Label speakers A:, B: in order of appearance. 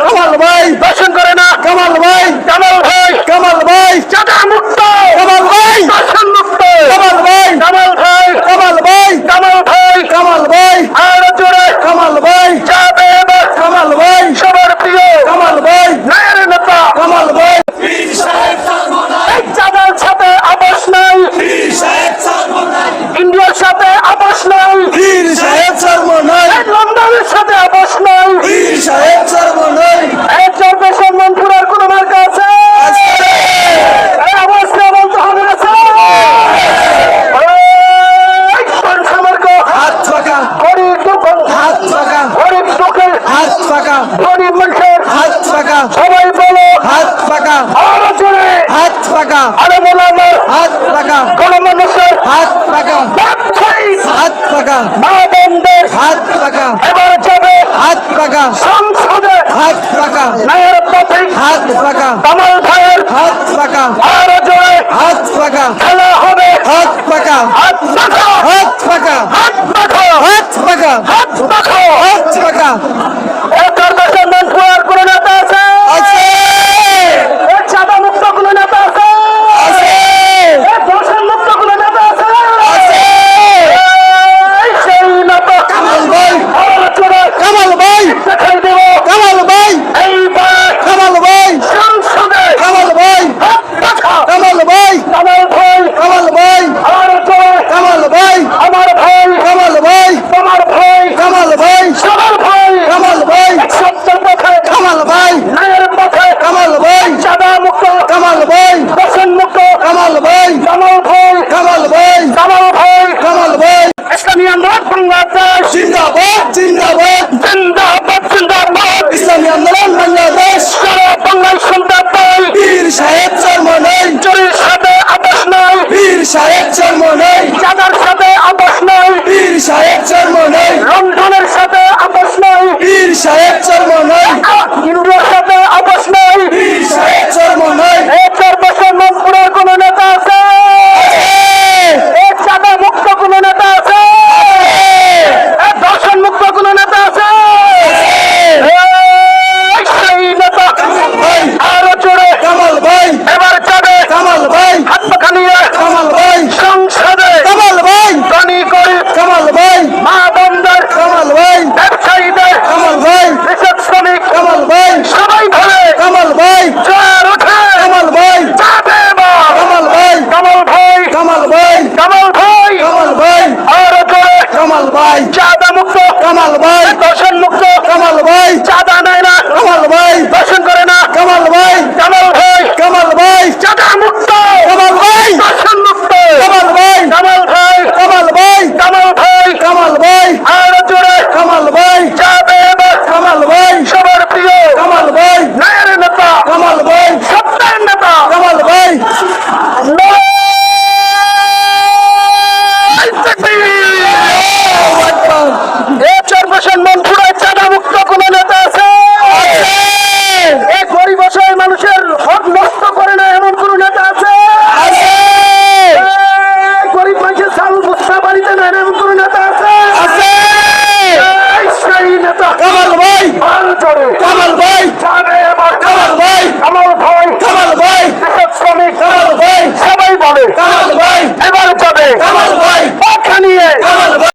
A: কমল ভাই
B: দর্শন করে না।
A: কমল ভাই
B: কমল ভাই
A: কমল ভাই।
B: চাটা মুক্ত।
A: কমল ভাই।
B: দর্শন
A: পাকা
B: গরিব মানুষের
A: হাত পাকা
B: সবাই বলো
A: হাত পাকা
B: আরও জোরে
A: হাত পাকা
B: আরও বলো আমার
A: হাত পাকা
B: গরিব মানুষের
A: হাত
B: পাকা
A: হাত পাকা
B: মা বন্ধের
A: হাত পাকা
B: এবার যাবে
A: হাত পাকা
B: সংসদে
A: হাত পাকা
B: নায়ের
A: হাত পাকা
B: কামাল ভাইয়ের
A: হাত
B: পাকা মুক্ত
A: কামাল ভাই।
B: দর্শন মুক্ত
A: কামাল ভাই।
B: চাঁদা নেয় না।
A: কামাল ভাই।